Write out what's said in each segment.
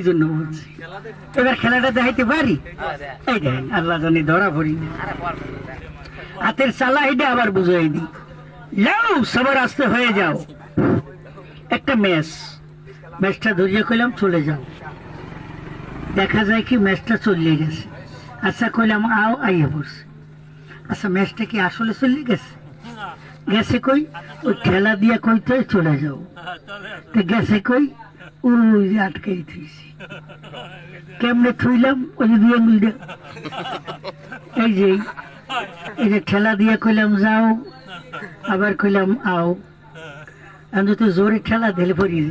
এই জন্য বলছি? এবার খেলাটা দেখাইতে পারি? এই দেখেন, আল্লাহ জানি ধরা পড়ি। হাতের চালা এটা আবার বুঝাই দি যাও, সবার আসতে হয়ে যাও। একটা ম্যাচ। ম্যাচটা ধরিয়ে কইলাম, চলে যাও। দেখা যায় কি, ম্যাচটা চলে গেছে। আচ্ছা কইলাম, আও আইয়ে পড়ছে। আচ্ছা ম্যাচটা কি আসলে চলে গেছে? গেছে কই? ওই খেলা দিয়া কইতে চলে যাও। তো গেছে কই? ওই যে আটকাই কেমনে থুইলাম? ওই যে দুই দিয়ে। এই যে এই যে ঠেলা দিয়ে কইলাম, যাও। আবার কইলাম, আও। আমি তো জোরে ঠেলা দিলে পড়িয়ে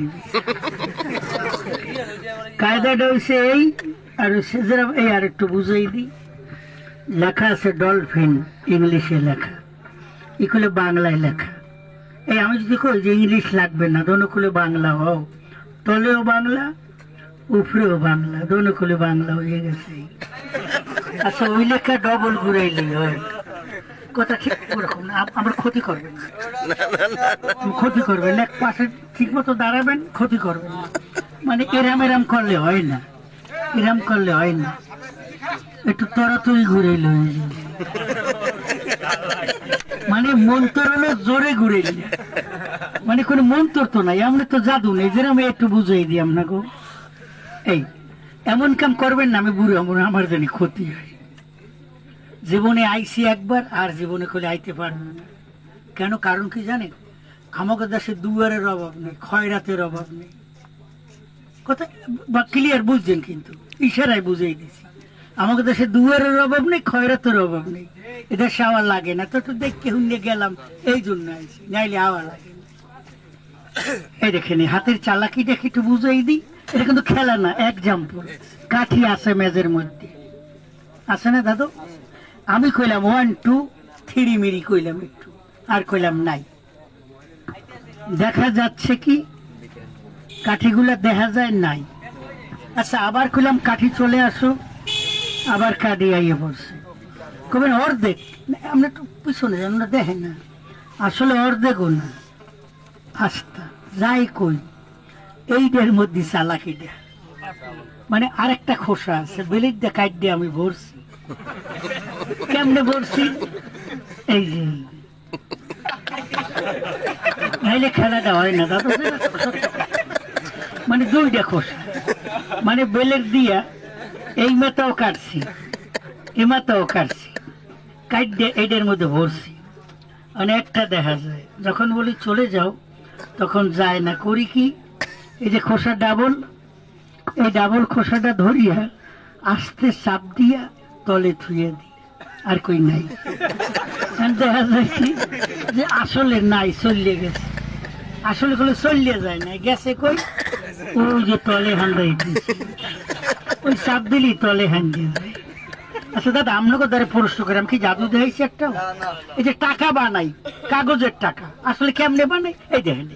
কায়দাটা হয়েছে এই, আর যেরকম এই আর একটু বুঝাই দিই। লেখা আছে ডলফিন, ইংলিশে লেখা। এগুলো বাংলায় লেখা। এই আমি যদি কই যে ইংলিশ লাগবে না, দোনো বাংলা হও তলেও বাংলা, উপরেও বাংলা দোনো খুলে বাংলা হয়ে গেছে। আচ্ছা ওই লেখা ডবল ঘুরাইলেই হয়। কথা ঠিক ওরকম না আমার ক্ষতি করবেন ক্ষতি করবেন এক পাশে ঠিক মতো দাঁড়াবেন, ক্ষতি করবেন মানে এরাম এরাম করলে হয় না, এরাম করলে হয় না। একটু তরাতরি ঘুরাইল হয়ে যাবে মানে মন্তর জোরে ঘুরে মানে কোনো মন্তর তো নাই, আমরা তো জাদু নেই যেরকম একটু বুঝাই দিই আপনাকে। এই, এমন কাম করবেন না, আমি বুড়ো, আমার আমার জানি ক্ষতি হয়। জীবনে আইসি একবার, আর জীবনে করে আইতে পারব না। কেন কারণ কি জানেন? আমাকে দেশে দুয়ারের অভাব নেই, খয়রাতের অভাব নেই। কথা বা ক্লিয়ার বুঝছেন কিন্তু, ইশারায় বুঝাই দিছি। আমাকে দেশে দুয়ারের অভাব নেই, খয়রাতের অভাব নেই। এটা সাওয়া লাগে না তো দেখতে হুন্ডে গেলাম, এই জন্য আইসি নাইলে আওয়া লাগে এই দেখেন হাতের চালাকি দেখে একটু বুঝাই দিই, এটা কিন্তু খেলা না এক্সাম্পল কাঠি আছে মেজের মধ্যে। আছে না দাদু? আমি কইলাম ওয়ান টু থ্রি মিরি কইলাম একটু, আর কইলাম নাই। দেখা যাচ্ছে কি, কাঠিগুলা দেখা যায় নাই। আচ্ছা আবার কইলাম কাঠি চলে আসো। আবার আইয়ে পড়ছে। কবেন অর্ধেক? আমরা একটু পিছনে আমরা দেখেন না। আসলে অর্ধেকও না। আস্তা যাই কই, এইটার মধ্যে চালাকিটা মানে আরেকটা খোসা আছে, বেলির দিয়ে কাট দিয়ে আমি ভরছি। কেমনে ভরছি? এই যে। নাইলে খেলাটা হয় না, দাদা। মানে দুইটা খোসা। মানে বেলের দিয়া এই মাথাও কাটছি এই মাথাও কাটছি কাট দিয়ে এইটার মধ্যে ভরছি। অনেকটা দেখা যায়, যখন বলি চলে যাও, তখন যায় না, করি কি? এই যে খোসা ডাবল, এই ডাবল খোসাটা ধরিয়া আস্তে চাপ দিয়া তলে থুয়ে দিই আর কই নাই। দেখা যায় কি, যে আসলে নাই, চলিয়ে গেছে। আসলে কোনো চলিয়ে যায় না গেছে কই? ওই যে তলে হান্দাই দিয়েছে ওই চাপ দিলি তলে হান্দিয়ে আচ্ছা দাদা আপনাকে দ্বারে প্রশ্ন করে আমি কি জাদু দেখাইছি একটা এই যে টাকা বানাই কাগজের টাকা আসলে কেমনে বানাই? এই দেখেন।